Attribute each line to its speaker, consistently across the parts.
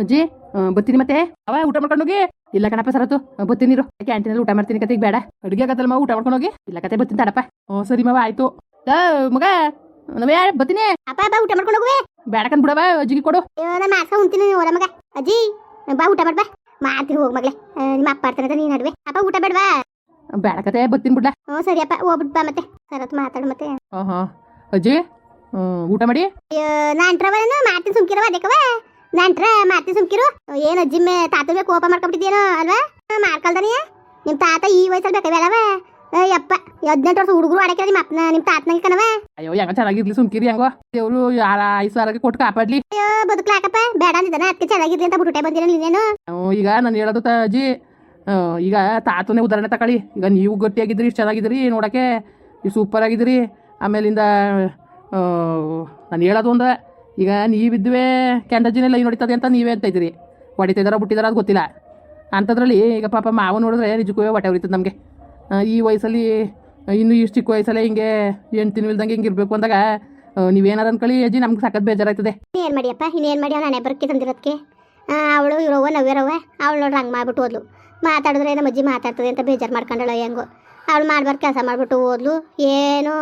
Speaker 1: ಅಜ್ಜಿ ಬತ್ತೀನಿ ಮತ್ತೆ? ಅವ ಊಟ ಮಾಡ್ಕೊಂಡು ಹೋಗಿ? ಇಲ್ಲ ಕಣಪ್ಪ ಸರತ್ತು ಇರು. ಕ್ಯಾಂಟೀನಲ್ಲಿ ಊಟ ಮಾಡ್ತೀನಿ ಕತೆಗೆ ಬೇಡ. ಅಡುಗೆ ಆಗತ್ತಲ್ಲ ಮಾವ ಊಟ ಮಾಡ್ಕೊಂಡು ಹೋಗಿ? ಇಲ್ಲ ಕತೆ ಬರ್ತೀನಿ ತಡಪ್ಪ. ಹ್ಞೂ ಸರಿ ಮಾವ ಆಯ್ತು. ಮಗ ನಾವೇ ಬತ್ತೀನಿ?
Speaker 2: ಅಪ್ಪ ಬಾ ಊಟ ಮಾಡ್ಕೊಂಡು ಹೋಗುವೆ?
Speaker 1: ಬೇಡ ಕಣ್ ಬಿಡವ ಅಜ್ಜಿಗೆ ಕೊಡು.
Speaker 2: ನಾನು ಮಾಸ ಉಣ್ತೀನಿ ಹೊರ ಮಗ. ಅಜ್ಜಿ ಬಾ ಊಟ ಮಾಡ್ಬಾ ಮಾಡ್ತೀನಿ ಹೋಗ ಮಗ್ಲೆ. ನಿಮ್ಮ ಅಪ್ಪ ಆಡ್ತಾನೆ ನೀನು ನಡುವೆ. ಅಪ್ಪ ಊಟ ಬೇಡವಾ?
Speaker 1: ಬೇಡ ಕತೆ ಬರ್ತೀನಿ ಬಿಡ್ಲ.
Speaker 2: ಹ್ಞೂ ಸರಿಯಪ್ಪ ಹೋಗ್ಬಿಟ್ ಬಾ ಮತ್ತೆ. ಸರತ್ ಮಾತಾಡು ಮತ್ತೆ.
Speaker 1: ಹಾಂ ಹಾಂ ಅಜ್ಜಿ ಊಟ ಮಾಡಿ?
Speaker 2: ನಾನು ಮಾಡ್ತೀನಿ ಸುಮ್ಕಿರವ ಅದಕ್ಕವ ನಾಂಟ್ರ ಮಾಡ್ತೀನಿ ಸುಮ್ಕಿರು. ಏನು ಅಜ್ಜಿ ತಾತ ಬೇಕು ಕೋಪ ಮಾಡ್ಕೊಂಬಿಟ್ಟಿದ್ಯೇನೋ ಅಲ್ವಾ? ಮಾಡ್ಕೊಳ್ದಾನೆ ನಿಮ್ಮ ತಾತ ಈ ವಯಸ್ಸಲ್ಲಿ ಬೇಕಾವಲ್ಲವ ಯಪ್ಪ ಹದಿನೆಂಟು ವರ್ಷ ಹುಡುಗರು ಆಡಕ್ಕೆ ನಿಮ್ಮ ಅಪ್ಪನ ನಿಮ್ಮ ತಾತನ ಕಣವ.
Speaker 1: ಅಯ್ಯೋ ಹೆಂಗ ಚೆನ್ನಾಗಿರ್ಲಿ ಸುಮ್ಕಿರಿ ಹೆಂಗೋ. ದೇವ್ರು ಯಾರ ಐದು ಸಾವಿರ ಕೊಟ್ಟು ಕಾಪಾಡ್ಲಿ.
Speaker 2: ಅಯ್ಯೋ ಬದುಕ್ಲಾಕಪ್ಪ. ಬೇಡ ಅಂದಿದ್ದಾನೆ ಅದಕ್ಕೆ ಚೆನ್ನಾಗಿರ್ಲಿ ಅಂತ ಬಿಟ್ಟೆ ಬಂದಿರ ನೀನೇನು?
Speaker 1: ಈಗ ನಾನು ಹೇಳೋದು ತ ಅಜ್ಜಿ ಈಗ ತಾತನೇ ಉದಾಹರಣೆ ತಗೊಳ್ಳಿ ಈಗ ನೀವು ಗಟ್ಟಿಯಾಗಿದ್ರಿ ಇಷ್ಟು ಚೆನ್ನಾಗಿದ್ರಿ ನೋಡೋಕ್ಕೆ ಸೂಪರ್ ಆಗಿದ್ರಿ ಆಮೇಲಿಂದ ನಾನು ಹೇಳೋದು ಒಂದು. ಈಗ ನೀವಿದ್ವೇ ಕ್ಯಾಂಡಜ್ಜಿನೇ ಲೈ ನೋಡಿತದೆ ಅಂತ ನೀವೇ ಅಂತ ಇದ್ದೀರಿ. ಹೊಡಿತಿದಾರ ಬಿಟ್ಟಿದಾರ ಅದು ಗೊತ್ತಿಲ್ಲ. ಅಂಥದ್ರಲ್ಲಿ ಈಗ ಪಾಪ ಮಾವು ನೋಡಿದ್ರೆ ನಿಜಕ್ಕೂ ಹೊಟ್ಟೆ ಉರಿತದೆ ನಮಗೆ. ಈ ವಯಸ್ಸಲ್ಲಿ ಇನ್ನು ಇಷ್ಟು ಚಿಕ್ಕ ವಯಸ್ಸಲ್ಲೇ ಹಿಂಗೆ ಏನು ತಿನ್ವಿಲ್ದಂಗೆ ಹಿಂಗೆ ಇರಬೇಕು ಅಂದಾಗ ನೀವೇನಾರು ಅನ್ಕೊಳ್ಳಿ ಅಜ್ಜಿ, ನಮ್ಗೆ ಸಖತ್ ಬೇಜಾರಾಯ್ತದೆ.
Speaker 2: ಏನು ಮಾಡಿಯಪ್ಪ? ಇನ್ನೇನು ಮಾಡಿ ಅವ್ನು ಹಣೆ ಬರೋಕ್ಕೆ ತಂದಿರೋದಕ್ಕೆ ಅವಳು ಇರೋವ, ನವ್ಯರವ, ಅವಳು ನೋಡ್ರಿ ಹಂಗೆ ಮಾಡಿಬಿಟ್ಟು ಹೋದ್ಲು. ಮಾತಾಡಿದ್ರೆ ನಮ್ಮ ಅಜ್ಜಿ ಮಾತಾಡ್ತದೆ ಅಂತ ಬೇಜಾರು ಮಾಡ್ಕೊಂಡಳ ಹೆಂಗೋ. ಅವಳು ಮಾಡ್ಬಾರ್ದು ಕೆಲಸ ಮಾಡ್ಬಿಟ್ಟು ಓದ್ಲು. ಏನು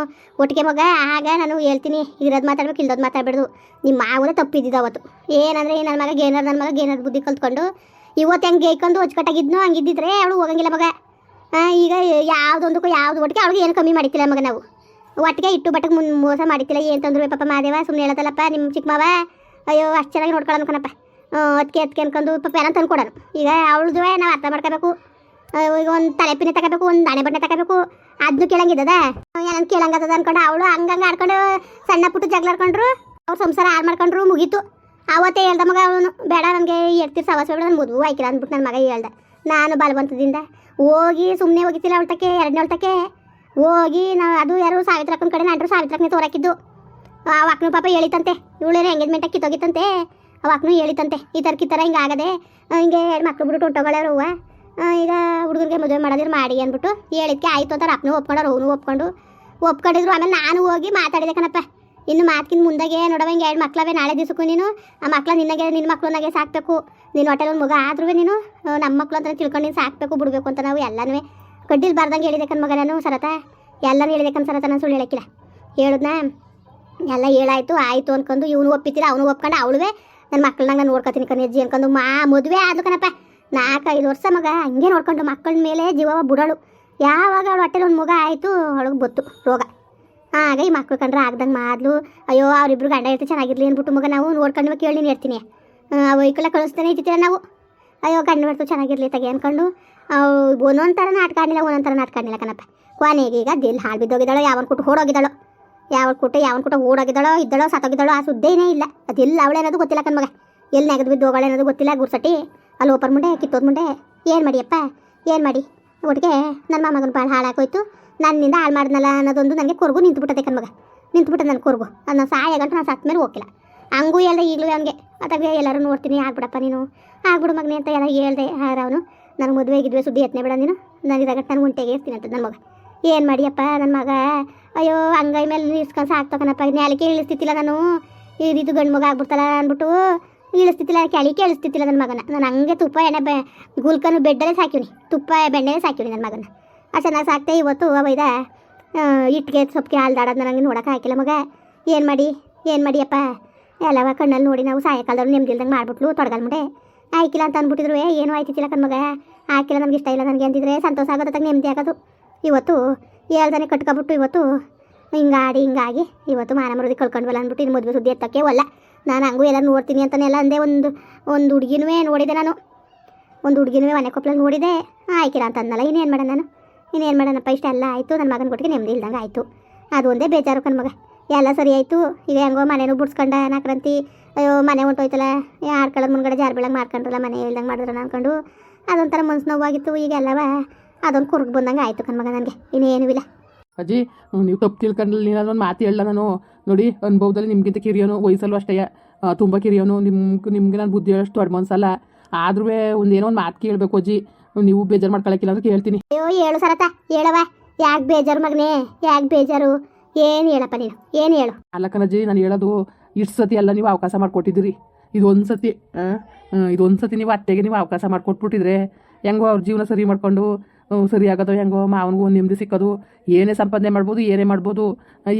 Speaker 2: ಒಟ್ಟಿಗೆ ಮಗ, ಆಗ ನಾನು ಹೇಳ್ತೀನಿ, ಇರೋದು ಮಾತಾಡ್ಬೇಕು, ಇಲ್ದೋದು ಮಾತಾಡ್ಬಿಡ್ದು. ನಿಮ್ಮ ಮಾವನ ತಪ್ಪಿದ್ದಿದ್ದು ಅವತ್ತು. ಏನಂದ್ರೆ ನನ್ನ ಮಗ ಏನಾರು ನನ್ನ ಮಗ ಏನಾರು ಬುದ್ಧಿ ಕಲ್ತ್ಕೊಂಡು ಇವತ್ತು ಹೆಂಗೆ ಗೇಯ್ಕೊಂಡು ಹೊಚ್ಕಟ್ಟಾಗಿದ್ನೋ ಹಂಗಿದ್ದಿದ್ರೆ ಅವಳು ಹೋಗಂಗಿಲ್ಲ ಮಗ. ಈಗ ಯಾವುದೊಂದಕ್ಕೂ ಯಾವ್ದು ಒಟ್ಟಿಗೆ ಅವಳಿಗೆ ಏನು ಕಮ್ಮಿ ಮಾಡಿತ್ತಿಲ್ಲ ಮಗ ನಾವು. ಒಟ್ಟಿಗೆ ಇಟ್ಟು ಬಟ್ಟಕ್ಕೆ ಮುನ್, ಮೋಸ ಮಾಡಿತ್ತಿಲ್ಲ ಏನು ತಂದ್ರು ಪಾಪ ಮಾದೇವ ಸುಮ್ಮನೆ ಹೇಳತ್ತಲ್ಲಪ್ಪ ನಿಮ್ಮ ಚಿಕ್ಕ ಮಾವ? ಅಯ್ಯೋ, ಅಷ್ಟು ಚೆನ್ನಾಗಿ ನೋಡ್ಕೊಳ್ಳೋಣ ಕಣಪ್ಪ. ಅದಕ್ಕೆ ಅದಕ್ಕೆ ಅನ್ಕೊಂಡು ಪಾಪ ಏನಂತ ತಂದ್ಕೊಡೋಣ ಈಗ ಅವಳದು ನಾವು ಅರ್ಥ ಮಾಡ್ಕೋಬೇಕು. ಈಗ ಒಂದು ತಲೆಪಿನ ತಗೋಬೇಕು, ಒಂದು ಹಣೆ ಬಟ್ಟೆ ತಗೋಬೇಕು. ಅದನ್ನು ಕೇಳಂಗಿದ್ದದ? ಏನಂತ ಕೇಳಂಗದ ಅನ್ಕೊಂಡು? ಅವಳು ಹಂಗಂಗೆ ಆಡ್ಕೊಂಡು ಸಣ್ಣ ಪುಟ್ಟ ಜಗಳ ಆಡ್ಕೊಂಡ್ರು, ಅವ್ರು ಸಂಸಾರ ಹಾಳು ಮಾಡ್ಕೊಂಡ್ರು, ಮುಗೀತು. ಅವತ್ತೇ ಹೇಳ್ದ ಮಗ ಅವನು, ಬೇಡ ನನಗೆ ಎಡ್ತೀರಿ ಸವಾಸ ಬೇಡ ನನ್ನ ಮದುವೆ ಆಯ್ಕಿಲ್ಲ ಅಂದ್ಬಿಟ್ಟು ನನ್ನ ಮಗ ಹೇಳ್ದೆ. ನಾನು ಬಲವಂತದಿಂದ. ಹೋಗಿ ಸುಮ್ಮನೆ ಹೋಗಿತ್ತಿಲ್ಲ ಅವಳ್ತಕ್ಕೆ, ಎರಡನೇ ಅವಳ್ತಕ್ಕೆ. ಹೋಗಿ ನಾವು ಅದು ಯಾರು ಸಾವಿತ್ರಕ್ಕನ ಕಡೆ ನಂಟ್ರು ಸಾವಿತ್ರಕ್ಕನೇ ತೋರಾಕಿದ್ದು. ಆ ಅಕ್ಕನ ಪಾಪ ಹೇಳಿತಂತೆ. ಇವಳೇನು ಎಂಗೇಜ್ಮೆಂಟ್ ಕಿತ್ತೋಗಿತ್ತಂತೆ. ಅವ ಅಕ್ಕನು ಹೇಳಿತಂತೆ. ಈ ಥರ ಕಿತ್ತರ ಹಿಂಗೆ ಆಗದೆ ಹಿಂಗೆ ಮಕ್ಳು ಬಿಟ್ಟು ಹೊಂಟೋಗಳವ್ರು ಹೂವ ಈಗ ಹುಡುಗರಿಗೆ ಮದುವೆ ಮಾಡೋದಿರು ಮಾಡಿ ಅಂದ್ಬಿಟ್ಟು ಹೇಳಿದ್ಕೆ, ಆಯ್ತು ಅಂತ ಅಕ್ಕನೂ ಒಪ್ಕೊಂಡವ್ರು, ಅವನು ಒಪ್ಕೊಂಡು. ಒಪ್ಕೊಂಡಿದ್ರು, ಆಮೇಲೆ ನಾನು ಹೋಗಿ ಮಾತಾಡಿದೆ ಕಣಪ್ಪ. ಇನ್ನು ಮಾತಿನ ಮುಂದಾಗೆ ನೋಡವ ಹಿಂಗೆ ಎರಡು ಮಕ್ಳವೇ, ನಾಳೆ ದಿವಸಕ್ಕೂ ನೀನು, ಆ ಮಕ್ಳ ನಿನ್ನಗೆ, ನಿನ್ನ ಮಕ್ಳನ್ನಾಗೆ ಸಾಕಬೇಕು. ನಿನ್ನ ಹೊಟ್ಟೆಲ್ ಒಂದು ಮಗ ಆದ್ರೂ ನೀನು ನಮ್ಮ ಮಕ್ಳು ಅಂತ ತಿಳ್ಕೊಂಡು ನೀನು ಸಾಕಬೇಕು, ಬಿಡಬೇಕು ಅಂತ ನಾವು ಎಲ್ಲನೂ ಕಡ್ಡಿಲ್ ಬಾರ್ದಂಗೆ ಹೇಳಿದೆ ಕಣ್ ನಾನು, ಸರತ. ಎಲ್ಲನೂ ಹೇಳಿದೆ ಕಣ್ ಸರತ, ನಾನು ಸುಳ್ಳು ಹೇಳಕ್ಕಿಲ್ಲ. ಹೇಳುದ್ನಾ, ಎಲ್ಲ ಹೇಳಾಯ್ತು, ಆಯಿತು ಅಂದ್ಕೊಂಡು ಇವನು ಒಪ್ಪಿತ್ತಿಲ್ಲ ಅವನು ಒಪ್ಕೊಂಡು, ಅವಳುವೆ. ನನ್ನ ಮಕ್ಳನ್ನಂಗೆ ನಾನು ನೋಡ್ಕೊತೀನಿ ಕಣ್ ಅಜ್ಜಿ, ಅನ್ಕೊಂಡು ಮಾ, ಮದುವೆ ಆದ್ಲು ಕಣಪ್ಪ. ನಾಲ್ಕೈದು ವರ್ಷ ಮಗ, ಹಂಗೆ ನೋಡ್ಕೊಂಡು ಮಕ್ಕಳ ಮೇಲೆ ಜೀವ ಬುಡಳು. ಯಾವಾಗ ಅವಳು ಹೊಟ್ಟೆಲಿ ಒಂದು ಮಗ ಆಯಿತು, ಅವಳಿಗೆ ಬತ್ತು ರೋಗ. ಆಗ ಈ ಮಕ್ಳು ಕಂಡ್ರೆ ಆಗ್ದಂಗೆ ಮಾಡ್ಲು. ಅಯ್ಯೋ, ಅವ್ರಿಬ್ರು ಗಂಡ ಇರ್ತೀವಿ ಚೆನ್ನಾಗಿರ್ಲಿ ಅಂದ್ಬಿಟ್ಟು ಮಗ, ನಾವು ನೋಡ್ಕೊಂಡು ಕೇಳಿ ನೀನು ಇರ್ತೀನಿ ವೈಕಲ ಕಳಿಸ್ತಾನೆ ಇರ್ತೀರ ನಾವು. ಅಯ್ಯೋ, ಗಂಡ ಬಿಡ್ತು ಚೆನ್ನಾಗಿರ್ಲಿ ತೆಗೆ ಅನ್ಕೊಂಡು. ಅವು ಒಂದೊಂದು ಥರ ನಾಟಕ ಆಡಲಿಲ್ಲ ಒಂದೊಂದು ಥರ ನಾಟಕ ಆಡಲಿಲ್ಲ ಕಣಪ್ಪ. ಕೊನೆಗೆ ಈಗ ದಿಲ್ ಹಾಳು ಬಿದ್ದೋಗಿದ್ದಾಳೋ, ಯಾವನ್ ಕೊಟ್ಟು ಓಡೋಗಿದ್ದಾಳೋ. ಯಾವ ಕೊಟ್ಟು ಯಾವನ್ ಕೊಟ್ಟು ಓಡೋಗಿದ್ದಾಳೋ, ಇದ್ದಾಳೋ, ಸತ್ತೋಗಿದ್ದಾಳೋ, ಆ ಸುದ್ದೇನೇ ಇಲ್ಲ. ಅದೆಲ್ಲ, ಅವಳೇನೋದು ಗೊತ್ತಿಲ್ಲ ಕಣ್ಮಗ ಎಲ್ಲಿ ನೆಗೆದು ಬಿದ್ದು ಹೋಗಳೇನೋದು ಗೊತ್ತಿಲ್ಲ ಗುರ್ಸಟಿ ಅಲ್ಲಿ ಓಪರ್ ಮುಂಡೆ ಕಿತ್ತೋದ್ ಮುಂಡೆ ಏನು ಮಾಡಿಯಪ್ಪ ಏನು ಮಾಡಿ? ಒಟ್ಟಿಗೆ ನನ್ನ ಮಾಮಗನ ಭಾಳ ಹಾಳಾಗೋಯ್ತು. ನನ್ನಿಂದ ಹಾಳು ಮಾಡಿದ್ನಲ್ಲ ಅನ್ನೋದೊಂದು ನನಗೆ ಕೊರಗು ನಿಂತುಬಿಟ್ಟದೆ ಕಣ್ಮಗ ನಿಂತುಬಿಟ್ಟೆ ನನ್ನ ಕೊರಗು. ನಾನು ಸಾಯ ಗಂಟು ನಾನು ಸತ್ತ ಮೇಲೆ ಹೋಗಿಲ್ಲ ಹಂಗೂ ಎಲ್ಲ ಈಗಲೂ ಅವನಿಗೆ, ಅದಾಗ ಎಲ್ಲರೂ ನೋಡ್ತೀನಿ, ಆಗ್ಬಿಡಪ್ಪ ನೀನು. ಆಗ್ಬಿಡು ಮಗನೇ, ಅಂತ ಎಲ್ಲ ಹೇಳ್ದೆ ಹಾರ ಅವನು. ನನ್ನ ಮದುವೆ ಆಗಿದ್ವಿ, ಸುದ್ದಿ ಎತ್ತನೆ ಬಿಡ ನೀನು. ನಾನು ಇದಾಗ ನಾನು ಉಂಟೆಗೆ ಇರ್ತೀನಿ ಅಂತ ನನ್ನ ಮಗ. ಏನು ಮಾಡಿಯಪ್ಪ ನನ್ನ ಮಗ? ಅಯ್ಯೋ ಅಂಗೈ ಮೇಲೆ ಇಸ್ಕೊಂಡು ಸಾಕ್ತಕನಪ್ಪ ನ್ಯಾಲಿಕೆ ಇಳಿಸ್ತಿತ್ತಿಲ್ಲ ನಾನು. ಇದು ಗಂಡು ಮಗ ಆಗ್ಬಿಡ್ತಲ್ಲ ಅಂದ್ಬಿಟ್ಟು ಇಳಿಸ್ತಿತ್ತಿಲ್ಲ ಕೆಳಿ ಕೇಳಿಸ್ತಿತ್ತಿಲ್ಲ ನನ್ನ ಮಗನ. ನಾನು ಹಂಗೆ ತುಪ್ಪ ಎಣ್ಣೆ ಬೆ ಗುಲ್ಕನು ಬೆಡ್ಡಲ್ಲೇ ಸಾಕಿವ್ನಿ. ತುಪ್ಪ ಬೆಣ್ಣೆ ಸಾಕಿವ್ನಿ ನನ್ನ ಮಗನ. ಆ ಚೆನ್ನಾಗಿ ಸಾಕ್ತೆ, ಇವತ್ತು ಅವೈದ ಇಟ್ಟಿಗೆ ಸೊಪ್ಪಿಗೆ ಹಾಲ್ದಾಡೋದು ನನಗೆ ನೋಡೋಕೆ ಹಾಕಿಲ್ಲ ಮಗ. ಏನು ಮಾಡಿ? ಏನು ಮಾಡಿಯಪ್ಪ ಎಲ್ಲವ ಕಣ್ಣಲ್ಲಿ ನೋಡಿ ನಾವು ಸಾಯಂಕಾಲದವ್ರು ನೆಮ್ಮದಿಲ್ದಂಗೆ ಮಾಡ್ಬಿಟ್ಲು, ತೊಡಗಲ್ ಮುಂಡೆ ಅಂತ ಅಂದ್ಬಿಟ್ಟಿದ್ರು ಏನು ಆಯ್ತಿತ್ತಿಲ್ಲ ಕಣ್ಮಗ ಹಾಕಿಲ್ಲ, ನನಗೆ ಇಷ್ಟ ಇಲ್ಲ ನನಗೆ ಅಂದಿದ್ರೆ ಸಂತೋಷ ಆಗೋದಾಗ ನೆಮ್ಮದಿ ಆಗೋದು. ಇವತ್ತು ಹೇಳ್ದಾನೆ ಕಟ್ಕೊಬಿಟ್ಟು ಇವತ್ತು ಹಿಂಗಾಡಿ ಹಿಂಗಾಗಿ ಇವತ್ತು ಮಾನ ಮರುದಿ ಕಳ್ಕೊಂಡ್ವಲ್ಲ ಅಂದ್ಬಿಟ್ಟು ಇನ್ನು ಮದುವೆ ಸುದ್ದಿ ಎತ್ತಕ್ಕೆ ಒಲ್ಲ. ನಾನು ಹಂಗೂ ಎಲ್ಲ ನೋಡ್ತೀನಿ ಅಂತಾನೆಲ್ಲ ಅಂದೆ. ಒಂದು ಒಂದು ಹುಡುಗಿನೂ ನೋಡಿದೆ ನಾನು. ಒಂದು ಹುಡುಗಿನೂ ಮನೆ ಕೊಪ್ಪಳಲ್ಲಿ ನೋಡಿದೆ. ಆಯ್ಕಿರ ಅಂತ ಅಂದಲ್ಲ ಇನ್ನೇನು ಮಾಡೋಣ ನಾನು? ಇನ್ನೇನು ಮಾಡೋಣಪ್ಪ ಇಷ್ಟ ಎಲ್ಲ ಆಯಿತು. ನನ್ನ ಮಗನ ಕೊಟ್ಟಿಗೆ ನೆಮ್ಮದಿ ಇಲ್ದಂಗೆ ಆಯಿತು. ಅದು ಒಂದೇ ಬೇಜಾರು ಕಣ್ ಮಗ. ಎಲ್ಲ ಸರಿ ಆಯಿತು. ಈಗ ಹೆಂಗೋ ಮನೆನೂ ಬಿಡ್ಸ್ಕೊಂಡ ನಾಕ್ರಂತಿ ಅಯ್ಯೋ, ಮನೆ ಹೊಂಟೋಯ್ತಲ್ಲ. ಆಡ್ಕೊಳ್ಳೋದು ಮುಂದ್ಗಡೆ ಜಾರ್ ಬೀಳಂಗೆ ಮಾಡ್ಕೊಂಡ್ರಲ್ಲ, ಮನೆ ಇಲ್ದಂಗೆ ಮಾಡಿದ್ರಲ್ಲ ಅಂದ್ಕೊಂಡು ಅದೊಂಥರ ಮನ್ಸು ನೋವಾಗಿತ್ತು. ಈಗ ಎಲ್ಲವ ಅದೊಂದು ಕುರ್ಗ್ ಬಂದಂಗೆ ಆಯಿತು ಕಣ್ಮಗ ನನಗೆ. ಇನ್ನೇನೂ ಇಲ್ಲ.
Speaker 1: ಅಜ್ಜಿ ನೀವು ತಪ್ಪು ತಿಳ್ಕೊಂಡಲ್ಲಿ ನೀನು ಒಂದು ಮಾತು ಹೇಳಲ್ಲ ನಾನು. ನೋಡಿ ಅನುಭವದಲ್ಲಿ ನಿಮ್ಗಿಂತ ಕಿರಿಯೋನು ವಯಸ್ಸಲ್ಲೂ ಅಷ್ಟೇ. ತುಂಬ ಕಿರಿಯೋನು. ನಿಮ್ಗೆ ನಿಮಗೆ ನಾನು ಬುದ್ಧಿ ಹೇಳೋಷ್ಟು ದೊಡ್ಡ ಮನ್ಸಲ್ಲ. ಆದ್ರೂ ಒಂದು ಏನೋ ಒಂದು ಮಾತು ಕೇಳಬೇಕು ಅಜ್ಜಿ. ನೀವು ಬೇಜಾರು ಮಾಡ್ಕೊಳಕ್ಕಿಲ್ಲ ಅಂತ ಕೇಳ್ತೀನಿ.
Speaker 2: ಅಯ್ಯೋ ಹೇಳು ಸರತ. ಹೇಳವ ಯಾಕೆ ಬೇಜಾರು ಮಗನೇ? ಯಾಕೆ ಬೇಜಾರು? ಏನು ಹೇಳಪ್ಪ ನೀನು? ಏನು ಹೇಳು?
Speaker 1: ಅಲ್ಲ ಕಣಜ್ಜಿ ನಾನು ಹೇಳೋದು ಇಷ್ಟು ಸತಿ ಎಲ್ಲ ನೀವು ಅವಕಾಶ ಮಾಡಿಕೊಟ್ಟಿದ್ದೀರಿ. ಇದೊಂದು ಸತಿ ಇದೊಂದು ಸತಿ ನೀವು ಅತ್ತೆಗೆ ನೀವು ಅವಕಾಶ ಮಾಡಿಕೊಟ್ಬಿಟ್ಟಿದ್ರೆ ಹೆಂಗೋ ಅವ್ರ ಜೀವನ ಸರಿ ಮಾಡ್ಕೊಂಡು ಸರಿ ಹೆಂಗೋ ಮಾವನಿಗೂ ನೆಮ್ಮದಿ ಸಿಕ್ಕೋದು. ಏನೇ ಸಂಪಾದನೆ ಮಾಡ್ಬೋದು, ಏನೇ ಮಾಡ್ಬೋದು.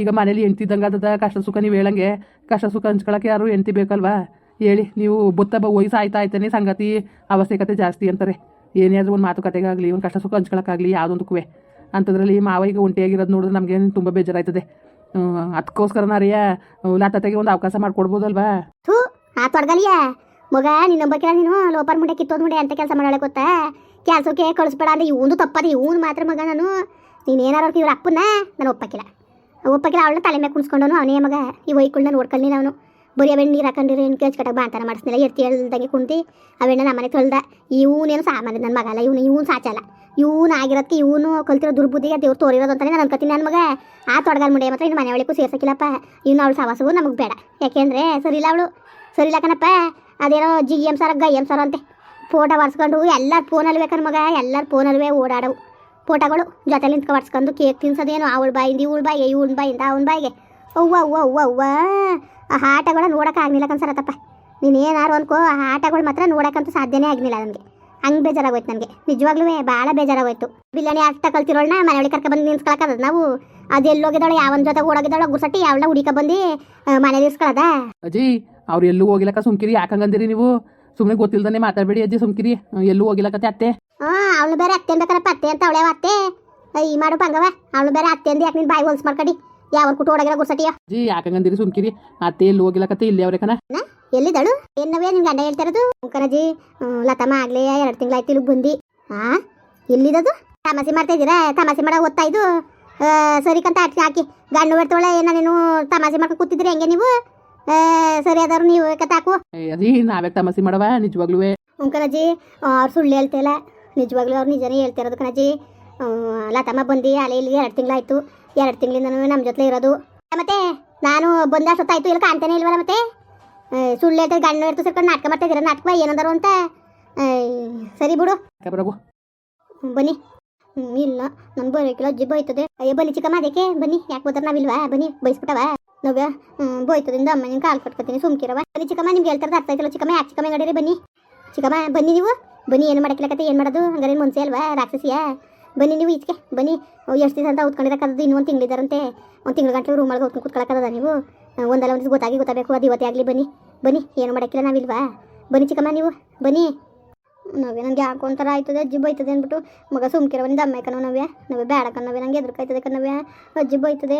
Speaker 1: ಈಗ ಮನೇಲಿ ಹೆಂಡ್ತಿದ್ದಂಗೆ ಆದದ ಕಷ್ಟ ಸುಖ ನೀವು ಹೇಳಂಗೆ. ಕಷ್ಟ ಸುಖ ಹಂಚ್ಕೊಳಕ್ಕೆ ಯಾರು ಹೆಂಡ್ತಿ ಬೇಕಲ್ವಾ? ಹೇಳಿ, ನೀವು ಬುತ್ತ ವಯಸ್ಸು ಆಯ್ತಾ, ಆಯ್ತಾನೆ, ಸಂಗತಿ ಅವಶ್ಯಕತೆ ಜಾಸ್ತಿ ಅಂತಾರೆ. ಏನೇ ಆದರೂ ಒಂದು ಮಾತುಕತೆಗಾಗಲಿ ಒಂದು ಕಷ್ಟ ಸುಖ ಹಂಚ್ಕೊಳಕ್ಕಾಗಲಿ, ಯಾವುದೊಂದಕ್ಕೂ ಅಂಥದ್ರಲ್ಲಿ ಮಾವ ಈಗ ಒಂಟಿಯಾಗಿರೋದು ನೋಡಿದ್ರೆ ನಮಗೆ ತುಂಬ ಬೇಜಾರಾಯ್ತದೆ. ಅದಕ್ಕೋಸ್ಕರ ನಾರಿಯ ಲಾತತೆಗೆ ಒಂದು ಅವಕಾಶ ಮಾಡಿಕೊಡ್ಬೋದಲ್ವಾ?
Speaker 2: ಆ ತೊಡ್ಗಲಿಯ ಮಗ ನಿನ್ನ ನಂಬಕ್ಕಿಲ್ಲ ನೀನು ಲೋಪರ್ ಮುಂಡೆ ಕಿತ್ತೋದ್ ಮುಂಡೆ ಅಂತ ಕೆಲಸ ಮಾಡಾಳೆ ಗೊತ್ತಾ? ಕೆಲಸಕ್ಕೆ ಕಳಿಸ್ಬೇಡ ಅಂದ್ರೆ ಇವನು ತಪ್ಪದೆ, ಇವನು ಮಾತ್ರ ಮಗ ನಾನು. ನೀನೇನಾರು ಇವ್ರ ಅಪ್ಪನ ನಾನು ಒಪ್ಪಕ್ಕಿಲ್ಲ ಒಪ್ಪಕ್ಕಿಲ್ಲ ಅವಳನ್ನ ತಲೆ ಮೇಲೆ ಕುಣಿಸ್ಕೊಂಡವನು ಅವನೇ ಮಗ. ಈ ವೈಕುಳ್ನ ನೋಡ್ಕೊಳ್ಳಿ ಅವನು ಬರೀ ಅವೆಣ್ಣೆ ನೀರು ಹಾಕೊಂಡಿರಿ ಏನು ಕಟ್ಟಾಗ ಬಾಂತಾನ ಮಾಡಿಸ್ನಿಲ್ಲ ಎತ್ತಿ ಹೇಳ್ದಂಗೆ ಕುಂತಿ ಅವೆಣ್ಣ ನಮ್ಮನೆ ತೊಳ್ದ. ಇವನೇನು ಸಾಮಾನ್ಯ ನನ್ನ ಮಗಲ್ಲ ಇವನು ಇವನು ಸಾಚಲ್ಲ ಇವನು ಆಗಿರೋದಕ್ಕೆ ಇವನು ಕಲ್ತಿರೋ ದುರ್ಬುದ್ಧಿಗೆ ದೇವ್ರು ತೋರಿರೋದು ಅಂತಾನೆ ನಾನು ಅನ್ಕೋತೀನಿ ನನ್ನ ಮಗ. ಆ ತೊಡಗಲ್ ಮುಂಡೆ ಮಾತ್ರ ಇನ್ನು ಮನೆ ಒಳಗೂ ಸೇರ್ಸಕ್ಕಿಲ್ಲಪ್ಪ. ಇನ್ನು ಅವಳು ಸವಾಸವು ನಮಗೆ ಬೇಡ. ಯಾಕೆಂದರೆ ಸರಿ ಇಲ್ಲ ಅವಳು. ಸರಿ ಇಲ್ಲ ಕಣಪ್ಪ. ಅದೇನೋ ಜಿ ಎಂ ಸರ್ ಗೈ ಎಂ ಸರ್ ಅಂತೆ. ಫೋಟೋ ಬರ್ಸ್ಕೊಂಡು ಎಲ್ಲರ ಫೋನಲ್ಲಿ ಬೇಕಾದ್ರೆ ಮಗ, ಎಲ್ಲರ ಫೋನಲ್ವೇ ಓಡಾಡವು. ಫೋಟೋಗಳು ಜೊತೆ ನಿಂತ್ಕೊ ಬರ್ಸ್ಕೊಂಡು ಕೇಕ್ ತಿನ್ಸೋದೇನು, ಅವಳ ಬಾಯಿಂದ ಇವಳ ಬಾಯಿಗೆ ಇವಳ ಬಾಯಿಂದ ಅವನ ಬಾಯಿಗೆ. ಅವ್ವ ಅವ್ವ ಅವ್ವ ಅವ್ವ ಆ ಆಟಗಳ ನೋಡೋಕೆ ಆಗ್ಲಿಲ್ಲ ಕನ್ಸರತ್ತಪ್ಪ ನೀನು ಏನಾರು ಅನ್ಕೋ, ಆ ಆಟಗಳು ಮಾತ್ರ ನೋಡೋಕ್ಕಂತೂ ಸಾಧ್ಯನೇ ಆಗಲಿಲ್ಲ ನನಗೆ. ಹಂಗೆ ಬೇಜಾರಾಗೋಯ್ತು ನನಗೆ. ನಿಜವಾಗ್ಲೂ ಭಾಳ ಬೇಜಾರಾಗೋಯ್ತು. ಬಿಲ್ಲಾನಿ ಆಟ ಕಲ್ತಿರೋಳನ್ನ ಮನೆಯೊಳಗೆ ಕರ್ಕೊಬಂದು ನಿನ್ಸ್ಕೊಳಕ್ಕದ ನಾವು. ಅದು ಎಲ್ಲೋಗಿದ್ದಾಳೆ ಯಾವನ ಜೊತೆ ಓಡೋಗಿದ್ದಾಳೆ ಗುರ್ಸಟ್ಟಿ ಯಾವಳ ಹುಡುಕ ಬಂದು ಮನೇಲಿ ಇಸ್ಕೊಳದ
Speaker 1: ಅಜಿ, ಅವ್ರು ಎಲ್ಲೂ ಹೋಗಿಲ್ಲಕ್ಕ ಸುಮ್ಕಿರಿ ಯಾಕಂಗಂದಿರಿ ನೀವು? ಸುಮ್ಮನೆ ಗೊತ್ತಿಲ್ದಾನೆ ಮಾತಾಡಬೇಡಿ ಅಜ್ಜಿ ಸುಮ್ಕಿರಿ. ಎಲ್ಲೂ ಹೋಗಿಲ್ಲಕತ್ತೆ ಅತ್ತೆ.
Speaker 2: ಹಾ ಅವಳು ಬೇರೆ ಅತ್ತೆ ಬೇಕಲ್ಲಪ್ಪ ಅತ್ತೆ ಅಂತ ಅವಳೆ ಅತ್ತೆ. ಈ ಮಾಡು ಪಂಗವ ಅವಳು ಬೇರೆ ಅತ್ತೆ ಅಂದ್ರೆ ಯಾಕೆ ನೀನು ಬಾಯಿ ಹೊಲ್ಸ್ ಮಾಡ್ಕಡಿ? ಯಾವ ಕುಟು ಓಡಾಗಿರೋ ಗುರ್ಸಟಿಯ?
Speaker 1: ಜಿ ಯಾಕಂಗಂದಿರಿ ಸುಮ್ಕಿರಿ. ಅತ್ತೆ ಎಲ್ಲೂ ಹೋಗಿಲ್ಲಕತ್ತೆ ಇಲ್ಲಿ ಅವ್ರೆ ಕಣ.
Speaker 2: ಎಲ್ಲಿದ್ದಾಳು? ಏನವೇ ನಿನ್ ಗಂಡ ಹೇಳ್ತಾ ಇರೋದು ಕರಜಿ ಲತಮ್ಮ ಆಗ್ಲೇ ಎರಡು ತಿಂಗಳಾಯ್ತು ಇಲ್ಲಿಗೆ ಬಂದಿ. ಹಾ ಎಲ್ಲಿದದು? ತಮಾಸೆ ಮಾಡ್ತಾ ಇದ್ದೀರಾ? ತಮಾಸೆ ಮಾಡೋ ಓದ್ತಾ ಇದು? ಆ, ಸರಿ ಕಂತ ಅಟ್ಕೆ ಹಾಕಿ. ಗಂಡು ಬಿಡ್ತಾಳೆ ಏನ ನೀನು ತಮಾಸೆ ಮಾಡ್ಕೊಂಡು ಕೂತಿದ್ರಿ ಹೆಂಗೆ ನೀವು? ಸರಿ ಅದಾರ ನೀವು ಕತ್ತಾಕು
Speaker 1: ಏ ಅಜ್ಜಿ ನಾವೇ ತಮಸಿ ಮಾಡವ ನಿಜವಾಗ್ಲೂ
Speaker 2: ಹ್ಞೂ ಅಜ್ಜಿ ಅವ್ರು ಸುಳ್ಳು ಹೇಳ್ತಿಲ್ಲ ನಿಜವಾಗ್ಲೂ ಅವ್ರು ನಿಜನೇ ಹೇಳ್ತಿರೋದು ಕಣಜ್ಜಿ. ಲತಮ್ಮ ಬಂದು ಅಲ್ಲಿ ಇಲ್ಲಿ ಎರಡು ತಿಂಗಳಾಯ್ತು. ಎರಡು ತಿಂಗಳಿಂದ ನಮ್ಮ ಜೊತೆ ಇರೋದು. ಮತ್ತೆ ನಾನು ಬಂದ ಸತ್ತಾಯ್ತು ಇಲ್ಲಿ ಕಾಣ್ತಾನೆ ಇಲ್ವಲ್ಲ ಮತ್ತೆ? ಸುಳ್ಳು ಹೇಳ್ತಾರೆ ಗಂಡು ಇರ್ತು ಸೇರ್ಕೊಂಡು ನಾಟಕ ಮಾಡ್ತಾ ಇದ್ದೀರ? ನಾಟಕ ಏನಂದರು ಅಂತ. ಸರಿ ಬಿಡು. ಬನ್ನಿ. ಇಲ್ಲ ನನ್ನ ಬರೋಕಿಲ್ಲ ಜಿಬ್ಬ ಅಯ್ಯ ಅಯ್ಯೋ ಬನ್ನಿ ಚಿಕ್ಕಮ್ಮ ಅದಕ್ಕೆ ಬನ್ನಿ. ಯಾಕೆ ಹೋದ್ರೆ ನಾವಿಲ್ವಾ? ಬನ್ನಿ ಬೈಸ್ಬಿಟ್ಟವ. ನವ್ಯ ಬೋಯ್ತದಿಂದ ಅಮ್ಮ ನಿನ್ ಕಾಲು ಕಟ್ಕೊತೀನಿ. ಸುಮ್ಕಿರವ ಅದೇ ಚಿಕ್ಕಮ್ಮ, ನಿಮ್ಗೆ ಹೇಳ್ತಾರೆ ಅರ್ಥ ಆಯ್ತಲ್ಲ ಚಿಕ್ಕಮ್ಮ, ಯಾಕೆ ಚಿಕ್ಕಮ್ಮ ಗಡೀರಿ ಬನ್ನಿ. ಚಿಕ್ಕಮ್ಮ, ಬನ್ನಿ ನೀವು. ಬನ್ನಿ, ಏನು ಮಾಡಕ್ಲಕತ್ತೆ ಏನು ಮಾಡೋದು? ಹಂಗಾರೆ ಮುಂಚೆ ಅಲ್ವಾ, ರಾಕ್ಷಸಿಯ? ಬನ್ನಿ ನೀವು ಈಚೆಗೆ, ಬನ್ನಿ. ಎಷ್ಟು ದಿವಸ ಅಂತ ಉತ್ಕೊಂಡಿರಕ್ಕದ್ದು ಇನ್ನೂ ಒಂದು ತಿಂಗಳಿದ್ದಾರಂತೆ. ಒಂದು ತಿಂಗಳ ಗಂಟೆ ರೂಮೊಳಗೆ ಹೊತ್ಕೊಂಡು ಕುತ್ಕೊಳಕ್ಕದ ನೀವು. ಒಂದಲ್ಲ ಒಂದು ಗೊತ್ತಾಗಿ ಗೊತ್ತಾಗಬೇಕು, ಅದು ಇವತ್ತೇ ಆಗಲಿ, ಬನ್ನಿ. ಬನ್ನಿ, ಏನು ಮಾಡಕ್ಕಿಲ್ಲ ನಾವಿಲ್ವಾ? ಬನ್ನಿ ಚಿಕ್ಕಮ್ಮ, ನೀವು. ಬನ್ನಿ. ನಾವೇ ನನಗೆ ಒಂಥರ ಆಯ್ತದೆ, ಅಜ್ಜಿ ಬೈತದೆ ಅಂದ್ಬಿಟ್ಟು ಮಗ ಸುಮ್ಕಿರವನಿಂದ ಅಮ್ಮ ಕಣವ ನವ್ಯ. ನಾವೇ ಬೇಡ ನನಗೆ ನಂಗೆ ಎದುರ್ಕಾಯ್ತದೆ ಕಣ್ಣವೇ ಅಜ್ಜಿ ಆಯ್ತದೆ